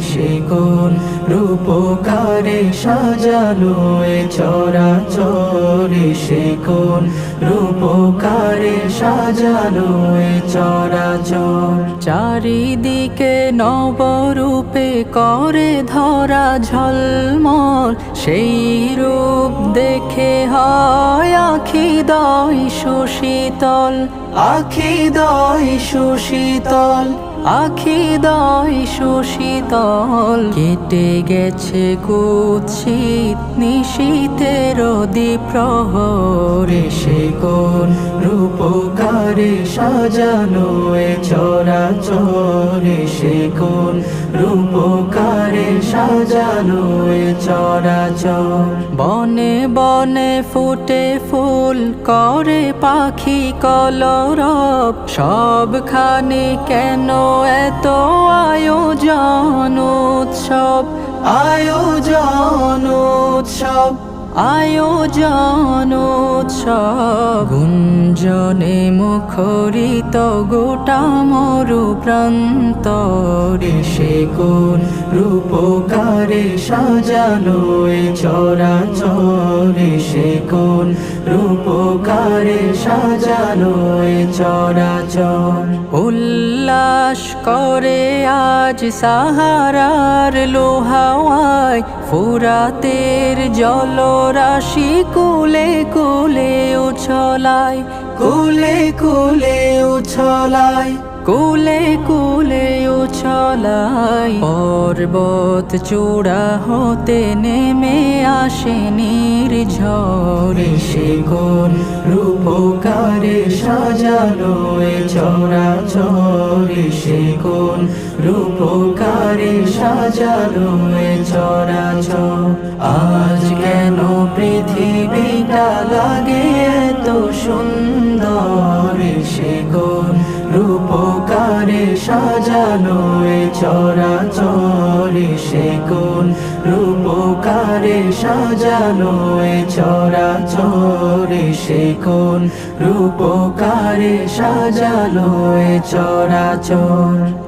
সে কোন রূপকারে সাজালো এ চরা চরে সে কোন রূপকারে সাজালো এ চরা চর চারিদিকে নবরূপে করে ধরা ঝলমল, সেই রূপ দেখে হয় আখি দয় সুশীতল। আখি দয় সুশীতল। আখি দয় সুশীতল। কেটে গেছে কুৎসিত নিশীতের প্রহরে সে কোন রূপকারে সাজানো এ চরা চরে সে কোন রূপকারে সাজানো এ চরা চর বনে বনে ফুটে ফুল করে পাখি কলরব। সবখানে কেন এত আয়োজন উৎসব? আয়োজন উৎসব আয়োজন গুঞ্জনে মুখরিত গোটা মরু প্রান্তরে সে কোন রূপকারে সাজানো এ চরা চরে সে কোন রূপকারে সাজানো এ চরা চর উল্লাস করে আজ সাহারার লোহাওয়ায় ফুরাতের জলরাশি কুলে কুলে উছলায় কুলে কুলে উছলায় কুলে কুলে উছলায় পর্বত চূড়া হতে নেমে আসে নির্ঝরে সে কোন রূপকারে সাজানো এ চরা চরে সে কোন রূপকারে সাজানো এ চর আজ কেন পৃথিবীটা লাগে এত সুন্দর? সে কোন রূপকারে সাজানো এ চরা চরি সে কোন রূপকারে সাজানো এ চরা চরি সে কোন রূপকারে সাজানো এ চরা চর